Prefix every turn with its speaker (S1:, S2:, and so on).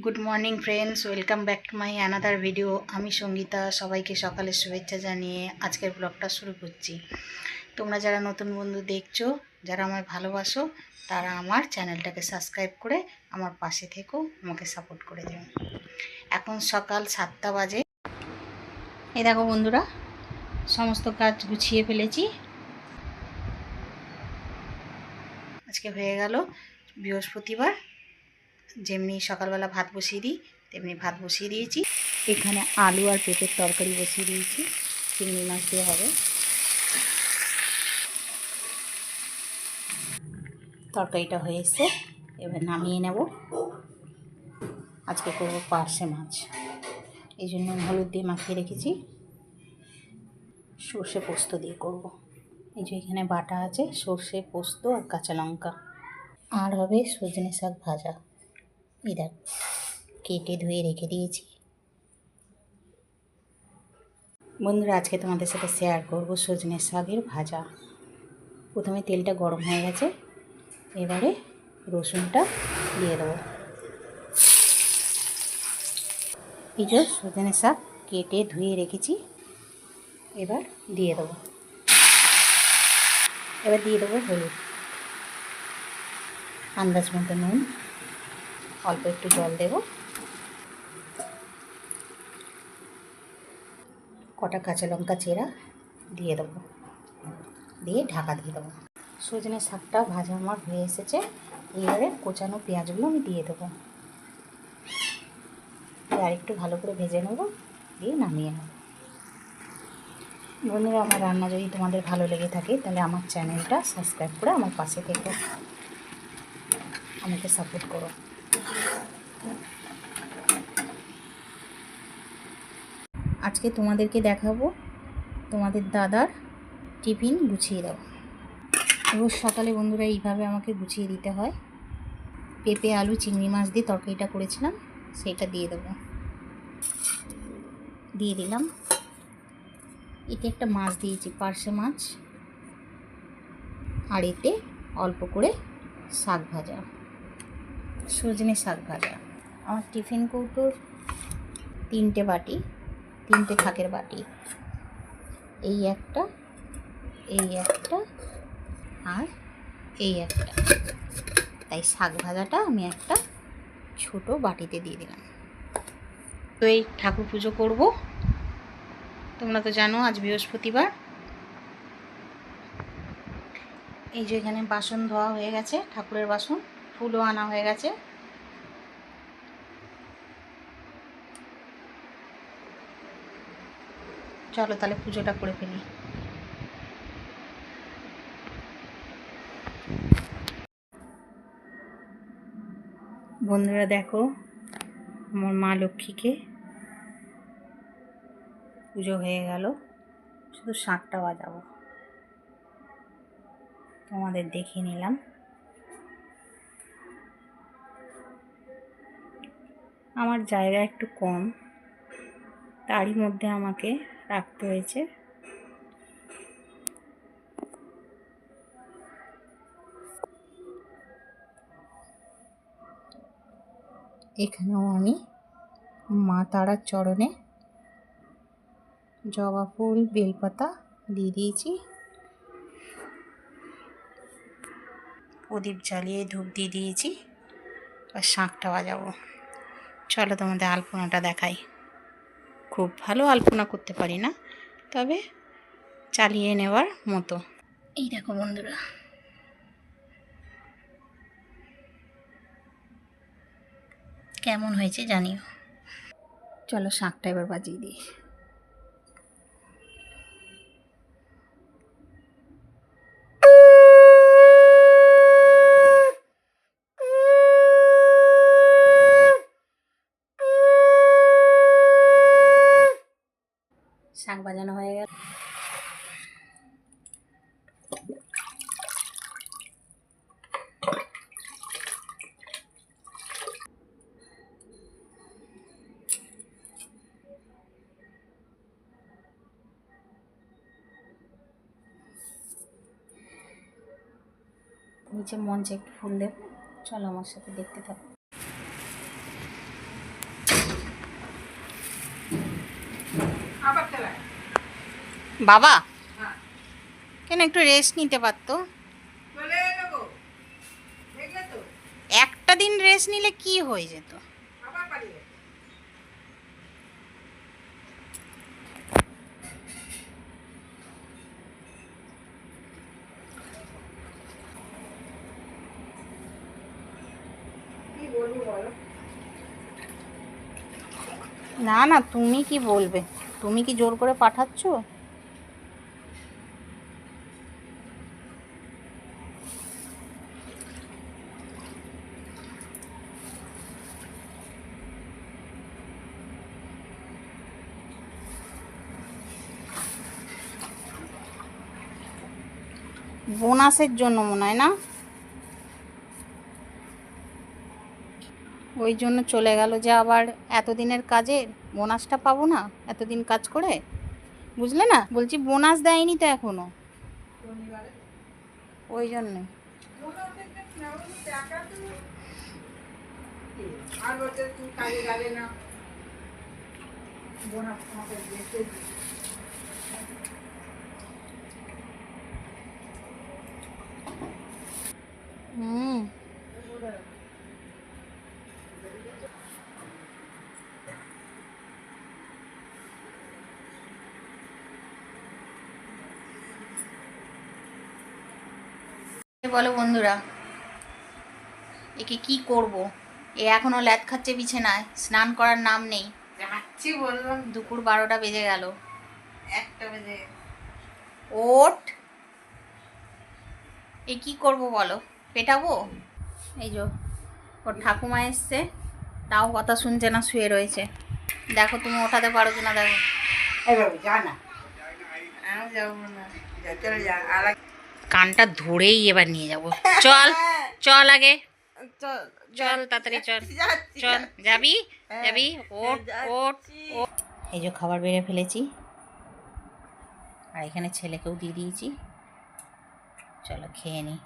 S1: Good morning friends welcome back to my another video আমি সঙ্গীতা, সবাইকে সকালের শুভেচ্ছা জানিয়ে আজকের ব্লগটা শুরু করছি। তোমরা যারা নতুন বন্ধু দেখছ, যারা আমায় ভালোবাসো, তারা আমার চ্যানেলটাকে সাবস্ক্রাইব করে আমার পাশে থেকেও আমাকে সাপোর্ট করে দিও এখন সকাল সাতটা বাজে। এই দেখো বন্ধুরা, সমস্ত কাজ গুছিয়ে ফেলেছি। আজকে হয়ে গেল বৃহস্পতিবার। যেমনি সকালবেলা ভাত বসিয়ে দিই, তেমনি ভাত বসিয়ে দিয়েছি। এখানে আলু আর পেঁপের তরকারি বসিয়ে দিয়েছি, চিংড়ি মাছ দিয়ে হবে। তরকারিটা হয়ে এসছে, এবার নামিয়ে নেব। আজকে করব পার্শে মাছ। এই জন্য হলুদ দিয়ে মাখিয়ে রেখেছি। সর্ষে পোস্ত দিয়ে করব। এই যে এখানে বাটা আছে, সর্ষে পোস্ত আর কাঁচা লঙ্কা। আর হবে সজনে শাক ভাজা। এই কেটে ধুয়ে রেখে দিয়েছি। বন্ধুরা, আজকে তোমাদের সাথে শেয়ার করব সজনে শাকের ভাজা। প্রথমে তেলটা গরম হয়ে গেছে, এবারে রসুনটা দিয়ে দেবো। এই সজনে শাক কেটে ধুয়ে রেখেছি, এবার দিয়ে দেবো। এবার দিয়ে দেবো হলুদ। আন্দাজ মতো নুন। অল্প একটু জল দেব। কটা কাঁচা লঙ্কা চেরা দিয়ে দেবো। দিয়ে ঢাকা দিয়ে দেবো। সজনে শাকটা ভাজা আমার হয়ে এসেছে। এবারে কোচানো পেঁয়াজগুলো আমি দিয়ে দেবো। আর একটু ভালো করে ভেজে নেব। দিয়ে নামিয়ে নেব। বন্ধুরা, আমার রান্না যদি তোমাদের ভালো লেগে থাকে, তাহলে আমার চ্যানেলটা সাবস্ক্রাইব করে আমার পাশে থেকে। আমাকে সাপোর্ট করো। আজকে তোমাদেরকে দেখাবো। তোমাদের দাদার টিফিন গুছিয়ে দাও রোজ সকালে বন্ধুরা এইভাবে আমাকে গুছিয়ে দিতে হয়। পেঁপে, আলু, চিংড়ি মাছ দিয়ে তরকারিটা করেছিলাম সেইটা দিয়ে দেবো। দিয়ে দিলাম। এতে একটা মাছ দিয়েছি, পার্শে মাছ। আর এতে অল্প করে শাক ভাজা। সজনে শাক ভাজা। আমার টিফিন কৌটোর তিনটে বাটি, তিনটে থাকের বাটি। এই একটা এই একটা, আর এই একটা। তাই শাক ভাজাটা আমি একটা ছোট বাটিতে দিয়ে দিলাম। তো এই ঠাকুর পুজো করব। তোমরা তো জানো, আজ বৃহস্পতিবার। এই যে এখানে বাসন ধোয়া হয়ে গেছে, ঠাকুরের বাসন। ফুলও আনা হয়ে গেছে। চলো তাহলে পুজোটা করে ফেলি। বন্ধুরা দেখো, আমার মা লক্ষ্মীকে পুজো হয়ে গেল। শুধু শাঁখটা বাজাবো। তোমাদের দেখিয়ে নিলাম। আমার জায়গা একটু কম, তারই মধ্যে আমাকে রাখতে হয়েছে। এখানেও আমি মা তারার চরণে জবা ফুল, বেলপাতা দিয়ে দিয়েছি। প্রদীপ জ্বালিয়ে ধূপ দিয়ে দিয়েছি, আর শাঁখটা বাজাবো। চলো তোমাদের আলপনাটা দেখাই। খুব ভালো আলপনা করতে পারি না, তবে চালিয়ে নেওয়ার মতো। এই দেখো বন্ধুরা। কেমন হয়েছে জানিও। চলো শাঁখটা এবার বাজিয়ে দিই। নিচে মঞ্চে একটু ফুল দেব চলো আমার সাথে দেখতে থাকো। বাবা? কেন একটু রেস্ট নিতে পারতো? একটা দিন রেস্ট নিলে কি হয়ে যেত? না না, তুমি কি বলবে? তুমি কি জোর করে পাঠাচ্ছ? বোনাসের জন্য মনে হয় না? ওই জন্য চলে গেল যে আবার এতদিনের কাজে বোনাসটা পাবো না? এতদিন কাজ করে? বুঝলে না? বলছি বোনাস দেয়নি তো এখনও।
S2: শনিবারে
S1: ওই জন্যে।
S2: মনে হচ্ছে যে না, ওই টাকা তো কি, আর বলছে তুই কাজে যাবে না বোনাস তোমাকে দিয়েছে
S1: হুম বলো বন্ধুরা একে কি করব? এ এখনও ল্যাদ খাচ্ছে বিছানায় স্নান করার নাম নেই।
S2: যাচ্ছি বললাম।
S1: দুপুর বারোটা বেজে গেল।
S2: একটা বেজে
S1: ওট! এ কি করব বলো? পেটাবো? এই যো ওর ঠাকুমা এসছে। তাও কথা শুনছে না শুয়ে রয়েছে। দেখো তুমি ওঠাতে পারো কিনা দেখো।
S2: যা না। আমি যাব না।
S1: কানটা ধরেই এবার নিয়ে যাব। চল চল আগে।
S2: চল
S1: তাড়াতাড়ি চল। চল যাবি?
S2: হ্যাঁ,
S1: যাবি? ওট ওট ওট। এই যে খাবার বেড়ে ফেলেছি। আর এখানে ছেলেকেও দিয়ে দিয়েছি। চলো খেয়ে নিই